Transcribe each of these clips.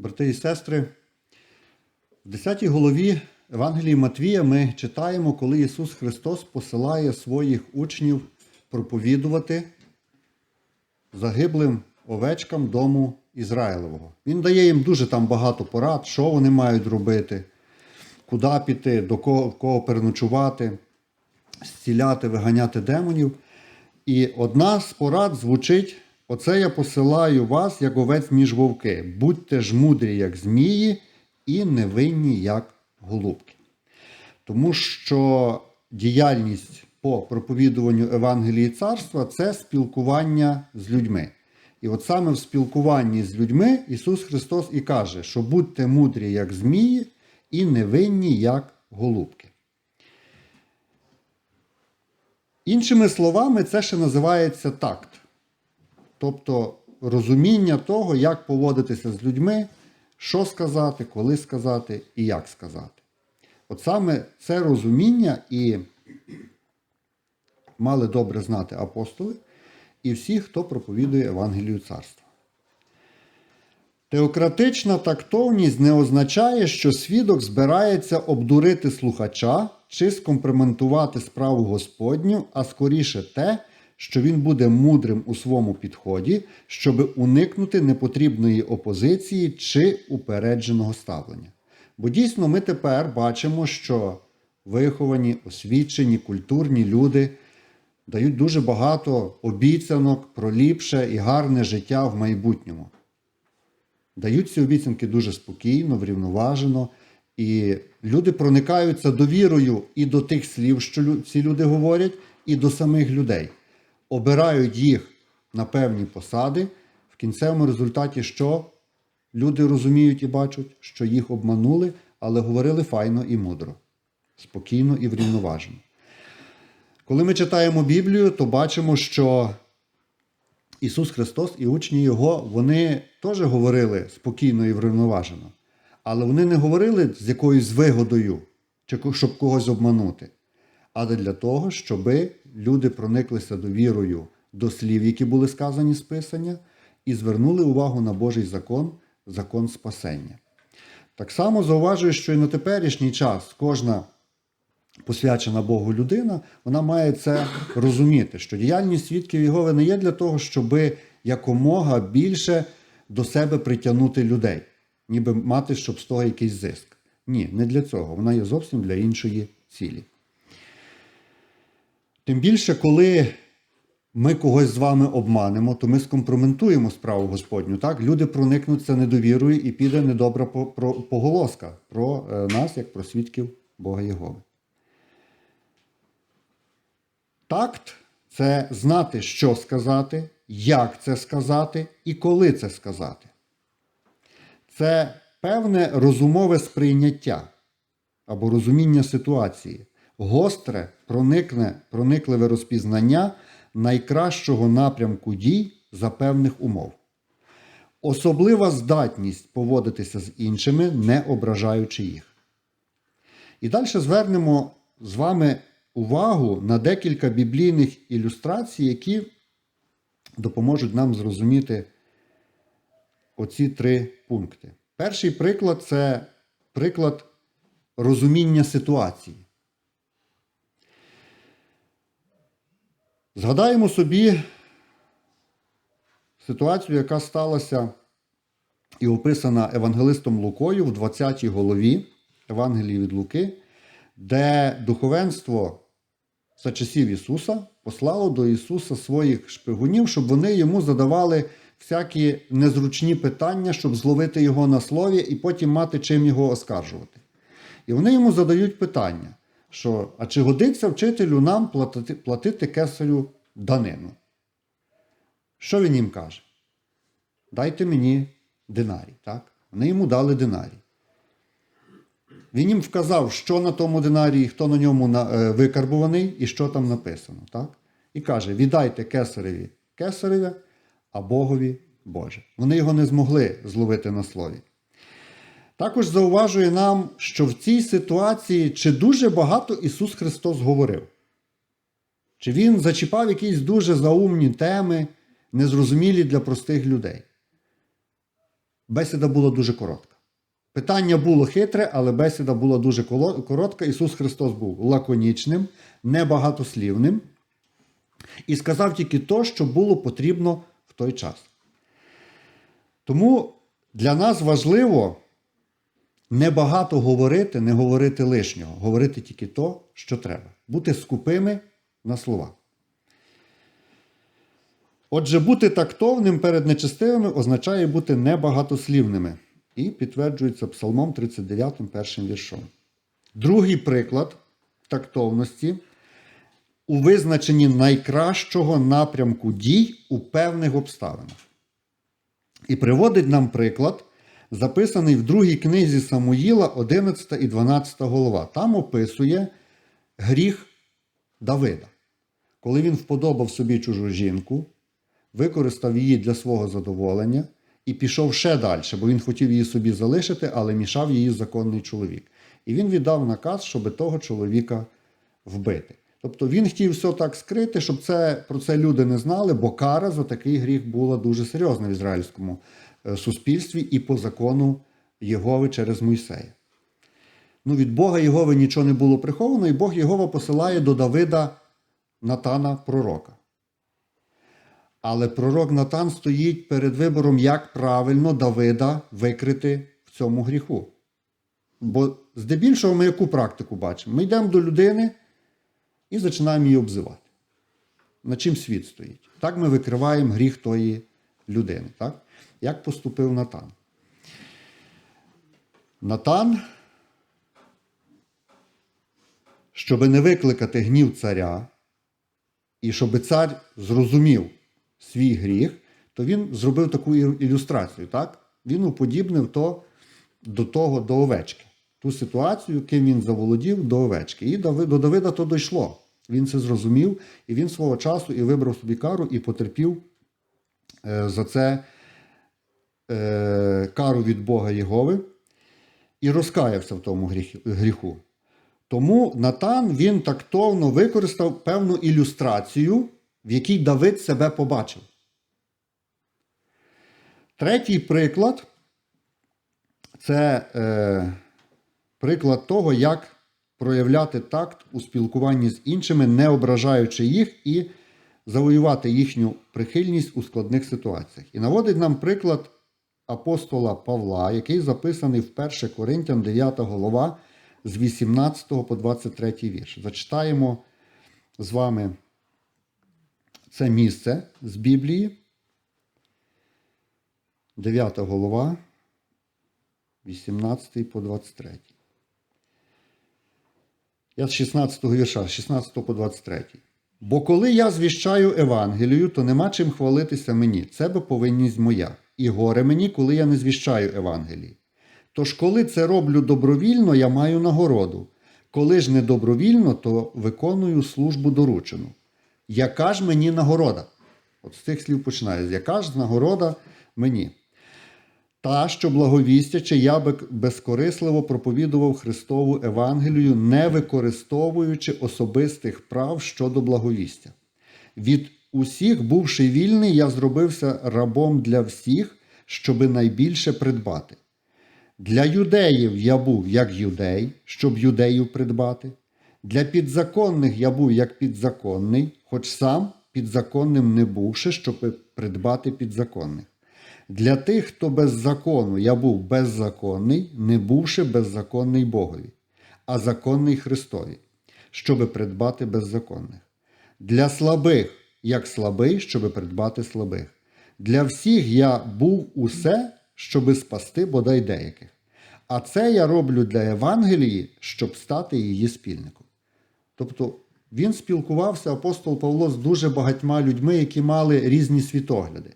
Брати і сестри, в 10 голові Евангелії Матвія ми читаємо, коли Ісус Христос посилає своїх учнів проповідувати загиблим овечкам дому Ізраїлевого. Він дає їм дуже там багато порад, що вони мають робити, куди піти, до кого, кого переночувати, зціляти, виганяти демонів. І одна з порад звучить: Оце я посилаю вас, як овець між вовки. Будьте ж мудрі, як змії, і невинні, як голубки. Тому що діяльність по проповідуванню Евангелії царства це спілкування з людьми. І от саме в спілкуванні з людьми Ісус Христос і каже, що будьте мудрі, як змії, і невинні, як голубки. Іншими словами, це ще називається такт. Тобто розуміння того, як поводитися з людьми, що сказати, коли сказати і як сказати. От саме це розуміння і мали добре знати апостоли і всі, хто проповідує Евангелію царства. Теократична тактовність не означає, що свідок збирається обдурити слухача чи скомпроментувати справу Господню, а скоріше те, що він буде мудрим у своєму підході, щоб уникнути непотрібної опозиції чи упередженого ставлення. Бо дійсно ми тепер бачимо, що виховані, освічені, культурні люди дають дуже багато обіцянок про ліпше і гарне життя в майбутньому. Дають ці обіцянки дуже спокійно, врівноважено, і люди проникаються довірою і до тих слів, що ці люди говорять, і до самих людей. Обирають їх на певні посади. В кінцевому результаті, що люди розуміють і бачать, що їх обманули, але говорили файно і мудро, спокійно і врівноважено. Коли ми читаємо Біблію, то бачимо, що Ісус Христос і учні Його, вони теж говорили спокійно і врівноважено. Але вони не говорили з якоюсь вигодою, щоб когось обманути, але для того, щоб люди прониклися довірою до слів, які були сказані з Писання, і звернули увагу на Божий закон, закон спасення. Так само зауважую, що і на теперішній час кожна посвячена Богу людина, вона має це розуміти, що діяльність свідків Єгови не є для того, щоб якомога більше до себе притягнути людей, ніби мати, щоб з того якийсь зиск. Ні, не для цього. Вона є зовсім для іншої цілі. Тим більше, коли ми когось з вами обманемо, то ми скомпроментуємо справу Господню. Так? Люди проникнуться недовірою і піде недобра поголоска про е, нас, як про свідків Бога Єгови. Такт це знати, що сказати, як це сказати і коли це сказати. Це певне розумове сприйняття або розуміння ситуації, гостре, проникне, проникливе розпізнання найкращого напрямку дій за певних умов. Особлива здатність поводитися з іншими, не ображаючи їх. І далі звернемо з вами увагу на декілька біблійних ілюстрацій, які допоможуть нам зрозуміти оці три пункти. Перший приклад це приклад розуміння ситуації. Згадаємо собі ситуацію, яка сталася і описана Евангелистом Лукою в 20 голові Евангелії від Луки, де духовенство за часів Ісуса послало до Ісуса своїх шпигунів, щоб вони йому задавали всякі незручні питання, щоб зловити його на слові і потім мати чим його оскаржувати. І вони йому задають питання, що а чи годиться вчителю нам платити, платити кесарю данину? Що він їм каже? Дайте мені динарій. Так? Вони йому дали динарій. Він їм вказав, що на тому динарії, хто на ньому е, викарбуваний і що там написано. Так? І каже: віддайте кесареві кесареве, а Богові Боже. Вони його не змогли зловити на слові. Також зауважує нам, що в цій ситуації чи дуже багато Ісус Христос говорив. Чи Він зачіпав якісь дуже заумні теми, незрозумілі для простих людей. бесіда була дуже коротка. Питання було хитре, але бесіда була дуже коротка. Ісус Христос був лаконічним, небагатослівним і сказав тільки то, що було потрібно в той час. Тому для нас важливо небагато говорити, не говорити лишнього, говорити тільки то, що треба. Бути скупими на слова. Отже, бути тактовним перед нечестивими означає бути небагатослівними. І підтверджується Псалмом 39, першим віршом. Другий приклад тактовності у визначенні найкращого напрямку дій у певних обставинах. І приводить нам приклад, записаний в другій книзі Самуїла, 11 і 12 голова. Там описує гріх Давида. Коли він вподобав собі чужу жінку, використав її для свого задоволення і пішов ще далі, бо він хотів її собі залишити, але мішав її законний чоловік. І він віддав наказ, щоб того чоловіка вбити. Тобто він хотів все так скрити, щоб це, про це люди не знали, бо кара за такий гріх була дуже серйозна в ізраїльському суспільстві і по закону Єгови через Мойсея. Ну, від Бога Єгови нічого не було приховано, і Бог Єгова посилає до Давида Натана пророка. Але пророк Натан стоїть перед вибором, як правильно Давида викрити в цьому гріху. Бо здебільшого ми яку практику бачимо? Ми йдемо до людини і починаємо її обзивати. На чим світ стоїть? Так ми викриваємо гріх тої людини. Так? Як поступив Натан? Натан, щоб не викликати гнів царя, і щоб цар зрозумів свій гріх, то він зробив таку ілюстрацію. Так? Він уподібнив то до того до овечки. Ту ситуацію, ким він заволодів до овечки. І до Давида то дійшло. Він це зрозумів, і він свого часу і вибрав собі кару, і потерпів за це е, кару від Бога Єгови і розкаявся в тому гріху. Тому Натан він тактовно використав певну ілюстрацію, в якій Давид себе побачив. Третій приклад це е, приклад того, як проявляти такт у спілкуванні з іншими, не ображаючи їх і завоювати їхню прихильність у складних ситуаціях. І наводить нам приклад апостола Павла, який записаний в 1 Коринтян 9 голова з 18 по 23 вірш. Зачитаємо з вами це місце з Біблії. 9 голова, 18 по 23. Я з 16 вірша, з 16 по 23. Бо коли я звіщаю Евангелію, то нема чим хвалитися мені. Це бо повинність моя. І горе мені, коли я не звіщаю Евангелії. Тож, коли це роблю добровільно, я маю нагороду. Коли ж не добровільно, то виконую службу доручену. Яка ж мені нагорода? От з цих слів починає. Яка ж нагорода мені? Та, що благовістячи, я безкорисливо проповідував Христову Евангелію, не використовуючи особистих прав щодо благовістя. Від усіх, бувши вільний, я зробився рабом для всіх, щоби найбільше придбати. Для юдеїв я був як юдей, щоб юдеїв придбати. Для підзаконних я був як підзаконний, хоч сам підзаконним не бувши, щоб придбати підзаконних. Для тих, хто без закону я був беззаконний, не бувши беззаконний Богові, а законний Христові, щоби придбати беззаконних. Для слабих, як слабий, щоби придбати слабих. Для всіх я був усе, щоби спасти бодай деяких. А це я роблю для Євангелії, щоб стати її спільником. Тобто він спілкувався, апостол Павло, з дуже багатьма людьми, які мали різні світогляди.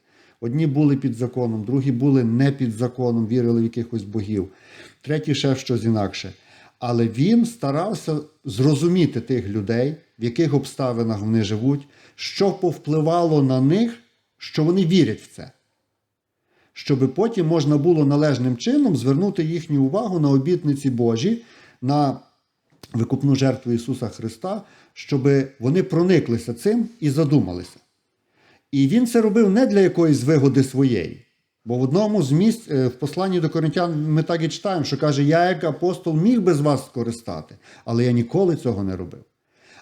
Одні були під законом, другі були не під законом, вірили в якихось богів, треті ще щось інакше. Але він старався зрозуміти тих людей, в яких обставинах вони живуть, що повпливало на них, що вони вірять в це. Щоб потім можна було належним чином звернути їхню увагу на обітниці Божі, на викупну жертву Ісуса Христа, щоб вони прониклися цим і задумалися. І він це робив не для якоїсь вигоди своєї, Бо в одному з місць е, в посланні до коринтян ми так і читаємо, що каже, я як апостол міг би з вас скористати, але я ніколи цього не робив.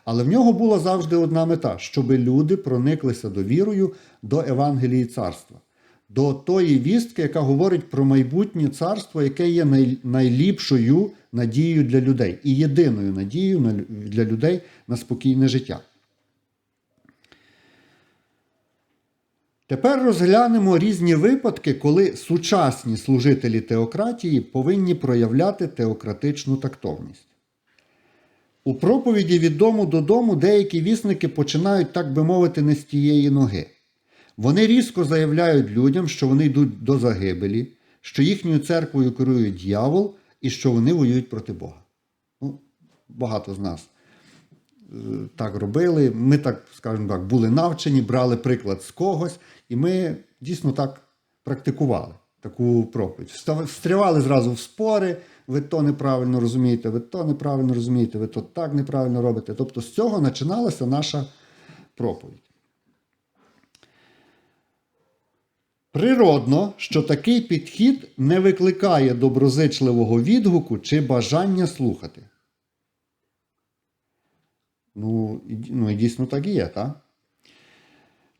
Але в нього була завжди одна мета, щоб люди прониклися довірою до Евангелії царства, до тої вістки, яка говорить про майбутнє царство, яке є най- найліпшою надією для людей і єдиною надією для людей на спокійне життя. Тепер розглянемо різні випадки, коли сучасні служителі теократії повинні проявляти теократичну тактовність. У проповіді від дому додому деякі вісники починають, так би мовити, не з тієї ноги. Вони різко заявляють людям, що вони йдуть до загибелі, що їхньою церквою керує дьявол і що вони воюють проти Бога. Ну, багато з нас так робили. Ми так, скажімо так, були навчені, брали приклад з когось, і ми дійсно так практикували таку проповідь. Встрявали зразу в спори, ви то неправильно розумієте, ви то неправильно розумієте, ви то так неправильно робите. Тобто з цього починалася наша проповідь. Природно, що такий підхід не викликає доброзичливого відгуку чи бажання слухати. Ну, ну і дійсно так і є, так?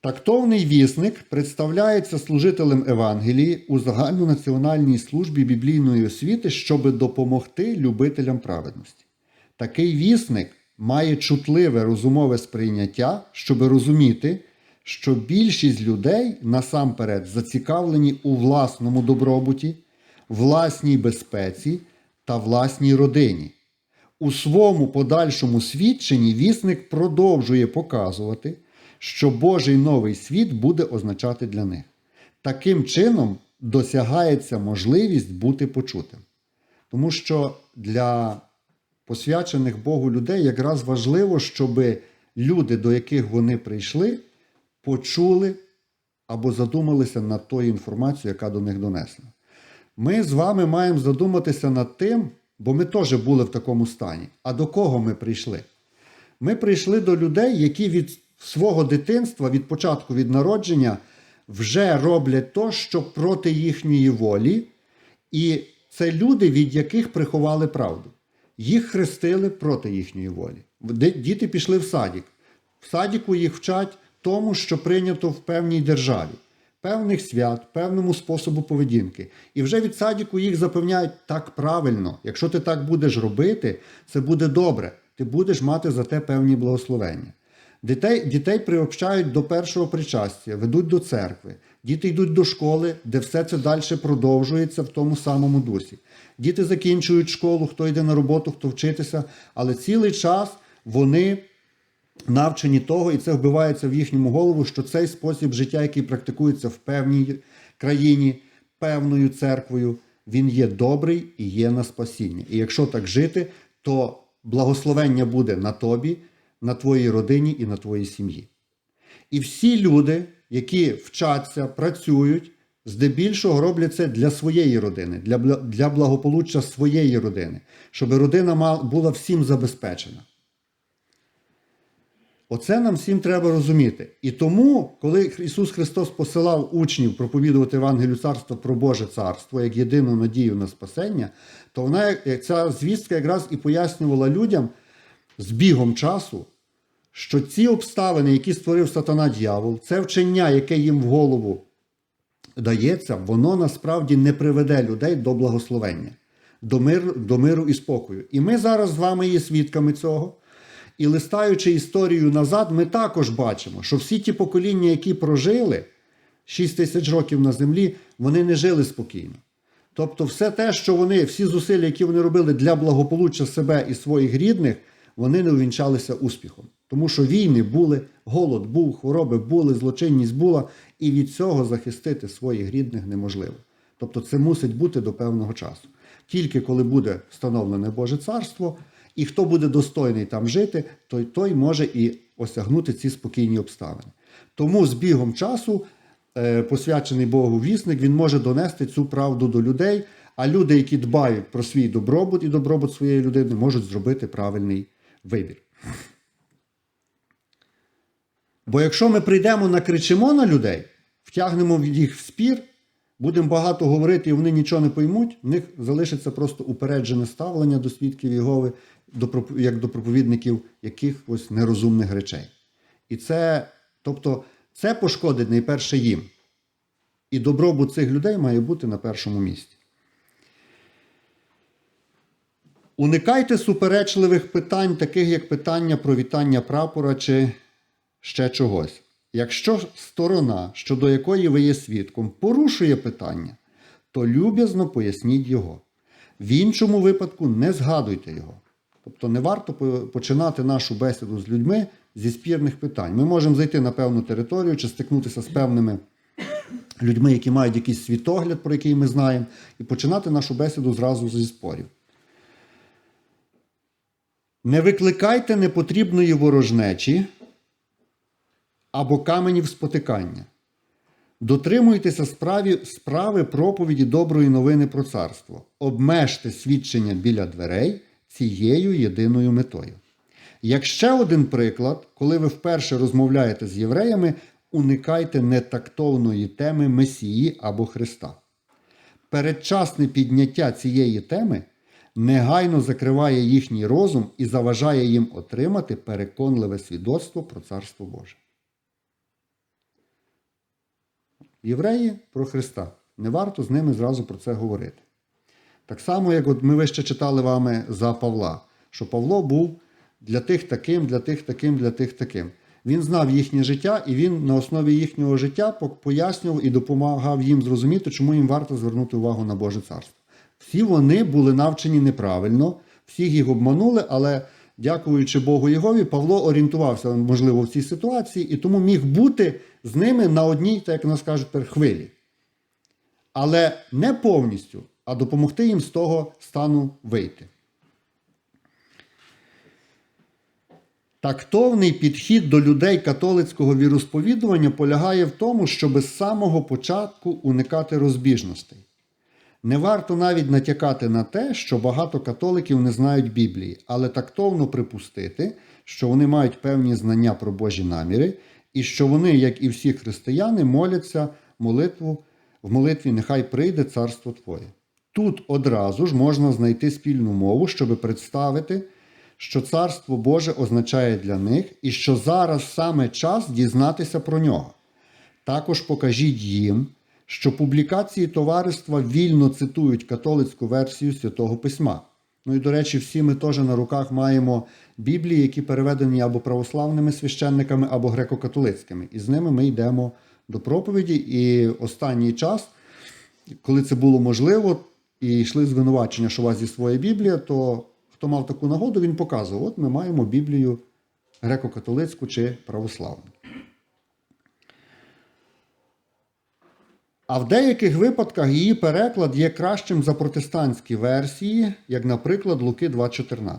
Тактовний вісник представляється служителем Евангелії у загальнонаціональній службі біблійної освіти, щоб допомогти любителям праведності. Такий вісник має чутливе розумове сприйняття, щоб розуміти, що більшість людей насамперед зацікавлені у власному добробуті, власній безпеці та власній родині. У своєму подальшому свідченні вісник продовжує показувати, що Божий новий світ буде означати для них. Таким чином досягається можливість бути почутим. Тому що для посвячених Богу людей якраз важливо, щоб люди, до яких вони прийшли, почули або задумалися над тою інформацією, яка до них донесена. Ми з вами маємо задуматися над тим, бо ми теж були в такому стані. А до кого ми прийшли? Ми прийшли до людей, які від свого дитинства, від початку від народження, вже роблять то, що проти їхньої волі, і це люди, від яких приховали правду. Їх хрестили проти їхньої волі. Діти пішли в садік. В садіку їх вчать тому, що прийнято в певній державі, певних свят, певному способу поведінки. І вже від садіку їх запевняють так правильно. Якщо ти так будеш робити, це буде добре. Ти будеш мати за те певні благословення. Дітей, дітей приобщають до першого причастя, ведуть до церкви. Діти йдуть до школи, де все це далі продовжується в тому самому дусі. Діти закінчують школу, хто йде на роботу, хто вчитися, але цілий час вони навчені того, і це вбивається в їхньому голову, що цей спосіб життя, який практикується в певній країні, певною церквою, він є добрий і є на спасіння. І якщо так жити, то благословення буде на тобі, на твоїй родині і на твоїй сім'ї. І всі люди, які вчаться, працюють, здебільшого роблять це для своєї родини, для, для благополуччя своєї родини, щоб родина була всім забезпечена. Оце нам всім треба розуміти. І тому, коли Ісус Христос посилав учнів проповідувати Евангелію царства про Боже царство як єдину надію на спасення, то вона ця звістка якраз і пояснювала людям з бігом часу, що ці обставини, які створив сатана дьявол, це вчення, яке їм в голову дається, воно насправді не приведе людей до благословення, до миру, до миру і спокою. І ми зараз з вами є свідками цього. І листаючи історію назад, ми також бачимо, що всі ті покоління, які прожили 6 тисяч років на землі, вони не жили спокійно. Тобто, все те, що вони, всі зусилля, які вони робили для благополуччя себе і своїх рідних, вони не увінчалися успіхом. Тому що війни були, голод був, хвороби були, злочинність була, і від цього захистити своїх рідних неможливо. Тобто це мусить бути до певного часу. Тільки коли буде встановлене Боже царство, і хто буде достойний там жити, той той може і осягнути ці спокійні обставини. Тому з бігом часу е, посвячений Богу вісник, він може донести цю правду до людей, а люди, які дбають про свій добробут і добробут своєї людини, можуть зробити правильний вибір. Бо якщо ми прийдемо накричимо на людей, втягнемо їх в спір, будемо багато говорити і вони нічого не поймуть, в них залишиться просто упереджене ставлення до свідків Єгови, як до проповідників якихось нерозумних речей. І це, тобто, це пошкодить найперше їм. І добробут цих людей має бути на першому місці. Уникайте суперечливих питань, таких як питання про вітання прапора чи ще чогось. Якщо сторона, щодо якої ви є свідком, порушує питання, то люб'язно поясніть його. В іншому випадку не згадуйте його. Тобто не варто починати нашу бесіду з людьми зі спірних питань. Ми можемо зайти на певну територію чи стикнутися з певними людьми, які мають якийсь світогляд, про який ми знаємо, і починати нашу бесіду зразу зі спорів. Не викликайте непотрібної ворожнечі або каменів спотикання. Дотримуйтеся справі, справи проповіді доброї новини про царство. Обмежте свідчення біля дверей цією єдиною метою. Як ще один приклад, коли ви вперше розмовляєте з євреями, уникайте нетактовної теми Месії або Христа. Передчасне підняття цієї теми негайно закриває їхній розум і заважає їм отримати переконливе свідоцтво про Царство Боже. Євреї про Христа. Не варто з ними зразу про це говорити. Так само, як от ми вище читали вами за Павла, що Павло був для тих таким, для тих таким, для тих таким. Він знав їхнє життя, і він на основі їхнього життя пояснював і допомагав їм зрозуміти, чому їм варто звернути увагу на Боже царство. Всі вони були навчені неправильно, всіх їх обманули, але дякуючи Богу Єгові, Павло орієнтувався, можливо, в цій ситуації, і тому міг бути з ними на одній, так як нас кажуть, хвилі. Але не повністю, а допомогти їм з того стану вийти. Тактовний підхід до людей католицького віросповідування полягає в тому, щоб з самого початку уникати розбіжностей. Не варто навіть натякати на те, що багато католиків не знають Біблії, але тактовно припустити, що вони мають певні знання про Божі наміри, і що вони, як і всі християни, моляться молитву в молитві Нехай прийде царство Твоє. Тут одразу ж можна знайти спільну мову, щоб представити, що царство Боже означає для них і що зараз саме час дізнатися про нього. Також покажіть їм, що публікації товариства вільно цитують католицьку версію Святого Письма. Ну і, до речі, всі ми теж на руках маємо Біблії, які переведені або православними священниками, або греко-католицькими. І з ними ми йдемо до проповіді. І останній час, коли це було можливо, і йшли звинувачення, що у вас є своя Біблія, то хто мав таку нагоду, він показував: от ми маємо Біблію греко-католицьку чи православну. А в деяких випадках її переклад є кращим за протестантські версії, як, наприклад, Луки 2.14.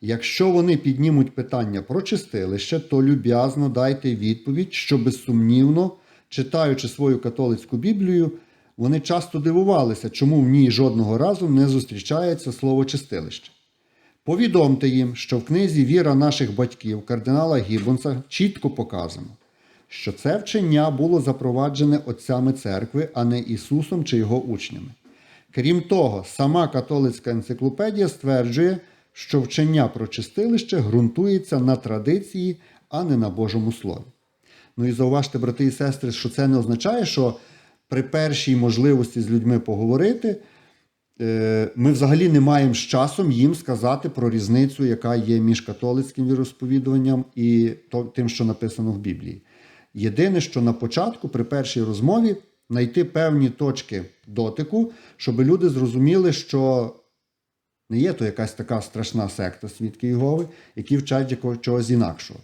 Якщо вони піднімуть питання про чистилище, то люб'язно дайте відповідь, що безсумнівно, читаючи свою католицьку Біблію, вони часто дивувалися, чому в ній жодного разу не зустрічається слово чистилище. Повідомте їм, що в книзі Віра наших батьків кардинала Гіббонса чітко показано, що це вчення було запроваджене отцями церкви, а не Ісусом чи його учнями. Крім того, сама католицька енциклопедія стверджує, що вчення про чистилище ґрунтується на традиції, а не на Божому Слові. Ну і зауважте, брати і сестри, що це не означає, що при першій можливості з людьми поговорити, е, ми взагалі не маємо з часом їм сказати про різницю, яка є між католицьким віросповідуванням і тим, що написано в Біблії. Єдине, що на початку, при першій розмові, знайти певні точки дотику, щоб люди зрозуміли, що не є то якась така страшна секта свідки Єгови, які вчать чогось інакшого.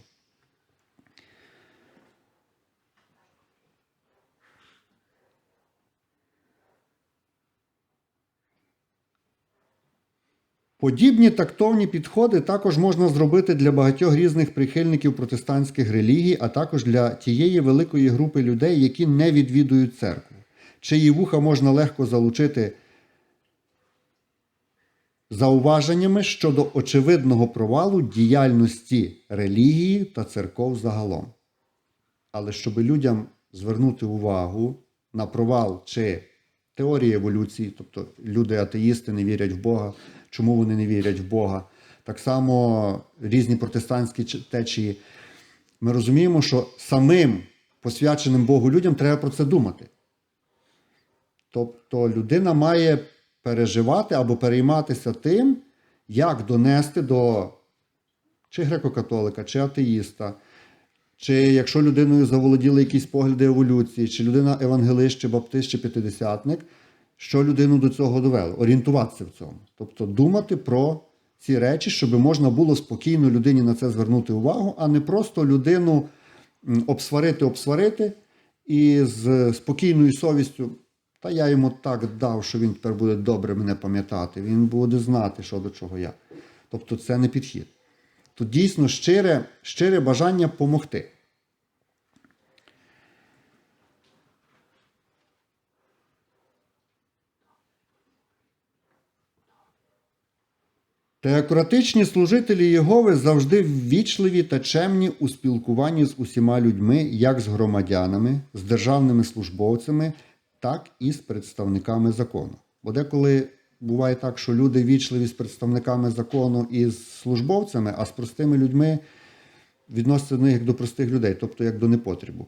Подібні тактовні підходи також можна зробити для багатьох різних прихильників протестантських релігій, а також для тієї великої групи людей, які не відвідують церкву, чиї вуха можна легко залучити зауваженнями щодо очевидного провалу діяльності релігії та церков загалом. Але щоб людям звернути увагу на провал чи теорії еволюції, тобто люди атеїсти не вірять в Бога, чому вони не вірять в Бога. Так само різні протестантські течії. Ми розуміємо, що самим посвяченим Богу людям треба про це думати. Тобто людина має переживати або перейматися тим, як донести до чи греко-католика, чи атеїста, чи якщо людиною заволоділи якісь погляди еволюції, чи людина евангелист, чи баптист, чи п'ятидесятник, що людину до цього довело, орієнтуватися в цьому. Тобто думати про ці речі, щоб можна було спокійно людині на це звернути увагу, а не просто людину обсварити, обсварити і з спокійною совістю. Та я йому так дав, що він тепер буде добре мене пам'ятати. Він буде знати, що до чого я. Тобто це не підхід. Тут дійсно щире, щире бажання допомогти. Теократичні служителі Єгови завжди ввічливі та чемні у спілкуванні з усіма людьми, як з громадянами, з державними службовцями, так і з представниками закону. Бо деколи буває так, що люди ввічливі з представниками закону і з службовцями, а з простими людьми відносяться до них як до простих людей, тобто як до непотребу.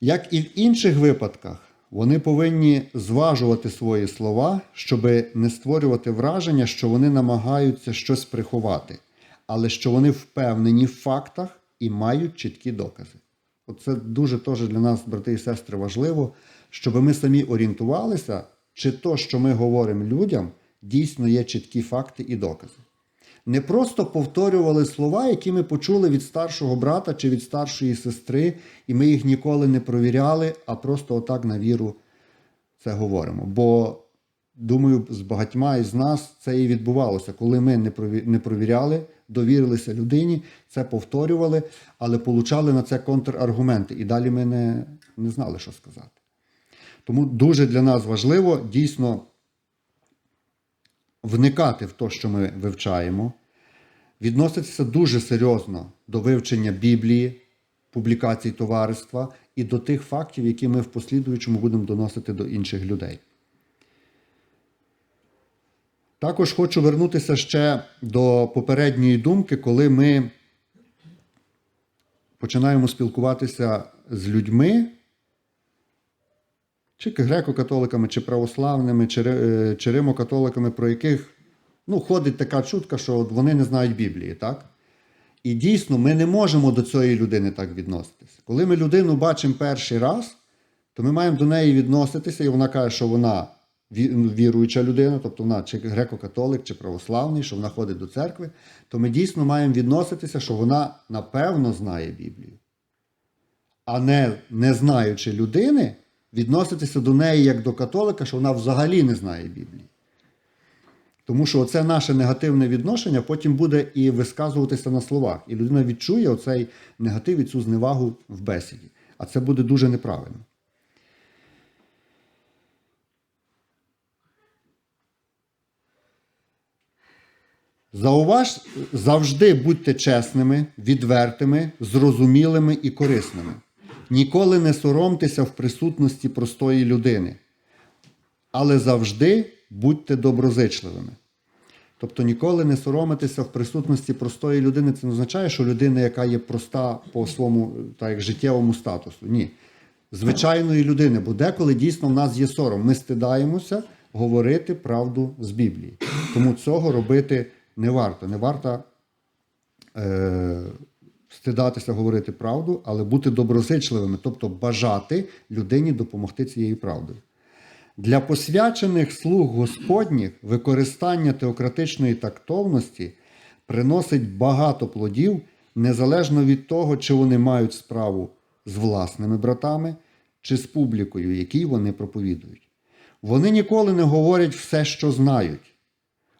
Як і в інших випадках, вони повинні зважувати свої слова, щоб не створювати враження, що вони намагаються щось приховати, але що вони впевнені в фактах і мають чіткі докази. Оце дуже теж для нас, брати і сестри, важливо, щоб ми самі орієнтувалися, чи то, що ми говоримо людям, дійсно є чіткі факти і докази не просто повторювали слова, які ми почули від старшого брата чи від старшої сестри, і ми їх ніколи не провіряли, а просто отак на віру це говоримо. Бо, думаю, з багатьма із нас це і відбувалося, коли ми не провіряли, довірилися людині, це повторювали, але получали на це контраргументи. І далі ми не, не знали, що сказати. Тому дуже для нас важливо дійсно вникати в те, що ми вивчаємо, відноситися дуже серйозно до вивчення Біблії, публікацій товариства і до тих фактів, які ми в послідуючому будемо доносити до інших людей. Також хочу вернутися ще до попередньої думки, коли ми починаємо спілкуватися з людьми, чи греко-католиками, чи православними, чи, е, чи римо-католиками, про яких ну, ходить така чутка, що вони не знають Біблії, так? І дійсно, ми не можемо до цієї людини так відноситися. Коли ми людину бачимо перший раз, то ми маємо до неї відноситися, і вона каже, що вона віруюча людина, тобто вона чи греко-католик, чи православний, що вона ходить до церкви, то ми дійсно маємо відноситися, що вона напевно знає Біблію а не, не знаючи людини, відноситися до неї як до католика, що вона взагалі не знає Біблії. Тому що оце наше негативне відношення потім буде і висказуватися на словах. І людина відчує оцей негатив і цю зневагу в бесіді. А це буде дуже неправильно. Зауваж, завжди будьте чесними, відвертими, зрозумілими і корисними. Ніколи не соромтеся в присутності простої людини, але завжди будьте доброзичливими. Тобто ніколи не соромитися в присутності простої людини, це не означає, що людина, яка є проста по своєму так, життєвому статусу. Ні. Звичайної людини, бо деколи дійсно в нас є сором. Ми стидаємося говорити правду з Біблії. Тому цього робити не варто. Не варто е, стидатися говорити правду, але бути доброзичливими, тобто бажати людині допомогти цією правдою. Для посвячених слуг Господніх використання теократичної тактовності приносить багато плодів, незалежно від того, чи вони мають справу з власними братами, чи з публікою, якій вони проповідують. Вони ніколи не говорять все, що знають.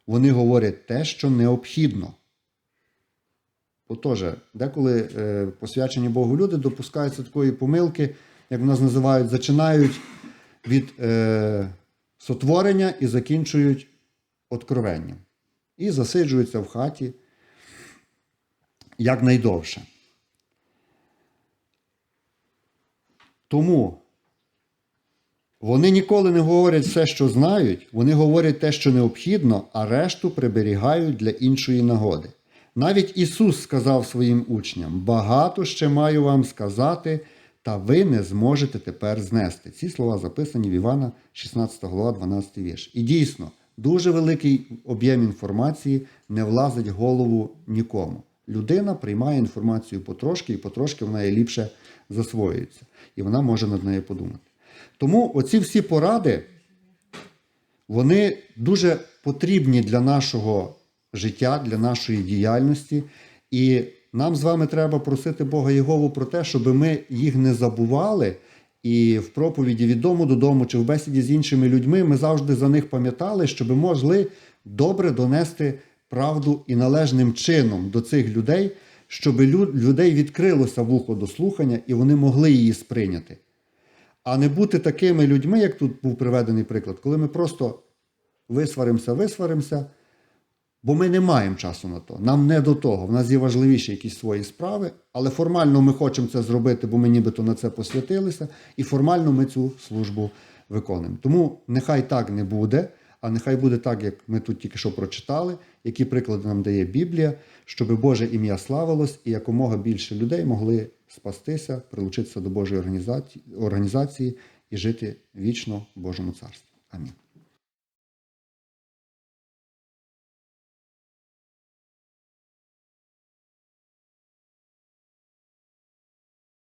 Вони говорять те, що необхідно. Отож, деколи е, посвячені Богу люди допускаються такої помилки, як в нас називають, зачинають від е, сотворення і закінчують откровенням. І засиджуються в хаті якнайдовше. Тому Вони ніколи не говорять все, що знають, вони говорять те, що необхідно, а решту приберігають для іншої нагоди. Навіть Ісус сказав своїм учням: багато ще маю вам сказати, та ви не зможете тепер знести. Ці слова записані в Івана, 16 глава, 12 вірш. І дійсно, дуже великий об'єм інформації не влазить в голову нікому. Людина приймає інформацію потрошки, і потрошки вона її ліпше засвоюється, і вона може над нею подумати. Тому оці всі поради, вони дуже потрібні для нашого життя, для нашої діяльності. І нам з вами треба просити Бога Єгову про те, щоб ми їх не забували. І в проповіді від дому додому чи в бесіді з іншими людьми ми завжди за них пам'ятали, щоб могли добре донести правду і належним чином до цих людей, щоб людей відкрилося вухо до слухання і вони могли її сприйняти. А не бути такими людьми, як тут був приведений приклад, коли ми просто висваримося, висваримося, бо ми не маємо часу на то. Нам не до того. В нас є важливіші якісь свої справи, але формально ми хочемо це зробити, бо ми нібито на це посвятилися, і формально ми цю службу виконуємо. Тому нехай так не буде, а нехай буде так, як ми тут тільки що прочитали, які приклади нам дає Біблія, щоб Боже ім'я славилось і якомога більше людей могли спастися, прилучитися до Божої організації, і жити вічно в Божому царстві. Амінь.